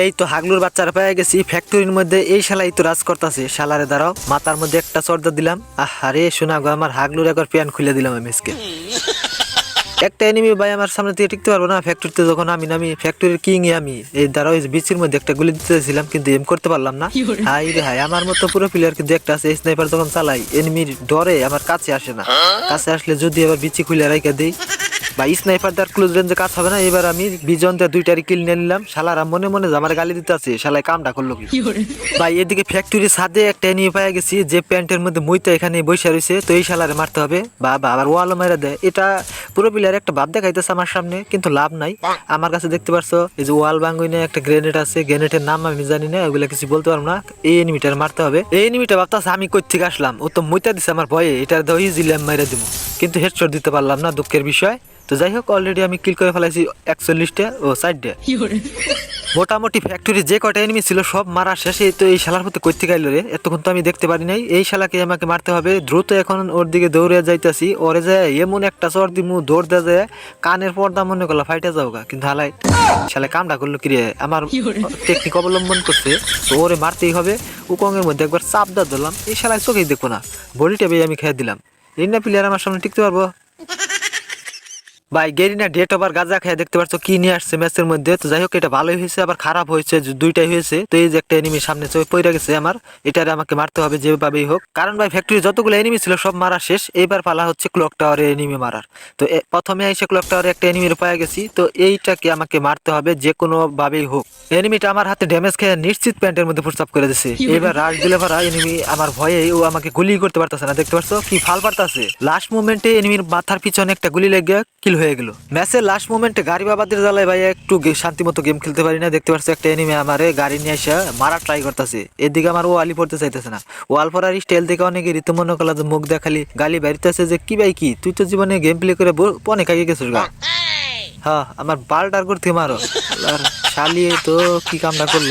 এই তো হাগলুর বাচ্চারা পেয়ে গেছি। ফ্যাক্টরির মধ্যে এই শালাই তো রাজ করতেছে। শালারে দাঁড়াও মাথার মধ্যে একটা চর্দা দিলাম। আরে শোনা গো আমার হাগলুর একবার প্যান খুলে দিলাম আমি আজকে। একটা এনিমি ভাই আমার সামনে থেকে টিকতে পারব না ফ্যাক্টরিতে যখন আমি নামি ফ্যাক্টরির কিং আমি। এই দ্বারা ওই বিচির মধ্যে একটা গুলি দিতে চাইছিলাম কিন্তু এম করতে পারলাম না। হাই রে হাই আমার মতো পুরো প্লেয়ার কিন্তু একটা আছে স্নাইপার যখন চালাই এনিমির ডরে আমার কাছে আসে না। কাছে আসলে যদি আবার বিচি খুলে রাইকা দেই বা স্নাইপার দেওয়ার ক্লোজ রেঞ্জে কাজ হবে না। এবার আমি বিজন দিয়ে দুইটারি কিল নিয়ে নিলাম। শালারা মনে মনে যে আমার গালি দিতে আছে শালাই কামটা করল কি? ভাই এদিকে ফ্যাক্টরি ছাদে একটা এনিমি পাই গেছি যে প্যান্টের মধ্যে মুইতা এখানে বসে রয়েছে তো এই শালারে মারতে হবে। বা আবার ওয়ালও মেরে দেয়। এটা পুরো প্লেয়ার একটা ভাব দেখাইতেছে আমার সামনে কিন্তু লাভ নাই। আমার কাছে দেখতে পারছ এই যে ওয়াল বাঙ্গুইনে একটা গ্রেনেড আছে গ্রেনেডের নাম আমি জানি না ওগুলা কিছু বলতে পারব না। এই এনিমিটার মারতে হবে। এই এনিমিটা ভাবতেছে আমি কই থেকে আসলাম ও তো মুইতা দিছে আমার ভয়ে এটার দাও ইজিলি আমি মেরে দিব কিন্তু হেডশট দিতে পারলাম না দুঃখের বিষয়। তো যাই হোক অলরেডি আমি কিল করে ফেলাইছি একচল্লিশটা ও সাইডটা মোটামুটি ফ্যাক্টরি যে কটা এনিমি ছিল সব মারা শেষে। তো এই শালার প্রতি করতে গেল রে। এতক্ষণ তো আমি দেখতে পারি নাই। এই শালাকে আমাকে মারতে হবে। দ্রুত এখন ওর দিকে দৌড়ে যাইতাছি। ওরে যায় এমন একটা চর দিমু দৌড় দেয়া যায় কানের পর্দা মনে করল ফাইটে যাও গা কিন্তু হালাই শালা কামটা করল কি রে আমার টেকনিক অবলম্বন করছে। তো ওরে মারতেই হবে। উকঙ্গের মধ্যে একবার চাপ দা ধরলাম। এই শালায় চোখেই দেখব না। বডিটা বেয়ে আমি খেয়ে দিলাম। এই না প্লেয়ার আমার সামনে টিকতে পারব? ভাই, গেরিনা ডেট ওভার গাজা খেয়ে দেখতে পাচ্ছ কি নিয়ে আসছে ম্যাচের মধ্যে? তো যাই হোক, এটা ভালোই হয়েছে, আবার খারাপ হয়েছে দুইটাই হয়েছে। তো এই যে একটা এনিমি সামনে চোখে পড়ে গেছে আমার, এটারে আমাকে মারতে হবে যেভাবেই হোক। কারণ ভাই ফ্যাক্টরি যতগুলো এনিমি ছিল, সব মারা শেষ। এবার পালা হচ্ছে ক্লক টাওয়ারে এনিমি মারার। তো প্রথমে এসে ক্লক টাওয়ারে একটা এনিমির পায়ে গেছি। তো এইটাকে আমাকে মারতে হবে যে কোনোভাবেই হোক। এনিমিটা আমার হাতে ড্যামেজ খেয়ে নিশ্চিত প্যান্টের মধ্যে প্রস্তাব করে দিছে। এবার রাশ দিলে পারা এনিমি আমার ভয়ে ও আমাকে গুলি করতে পারতেছে না। দেখতে পাচ্ছ কি ফাল পারতাছে। লাস্ট মোমেন্টে এনিমির মাথার পিছনে একটা গুলি লেগে কিল হয়ে গেল। ম্যাচের লাস্ট মোমেন্টে গাড়ি বাবাদের জ্বালায় ভাই একটু শান্তি মতো গেম খেলতে পারি না। দেখতে পাচ্ছ একটা এনিমি আমারে গাড়ি নিয়ে এসে মারা ট্রাই করতেছে। এদিকে আমার ও আলি পড়তে চাইতেছে না। ওয়াল পরার স্টাইল দেখে অনেকে রীতি মনে করলা যে মুখ দেখালি গালি বাড়িতেছে যে কি ভাই কি? তুই তো জীবনে গেম প্লে করে অনেক আগে গেছিস গা। হ্যাঁ আমার বাল ডার করতে মারো শালিয়ে তো কি কামটা করল?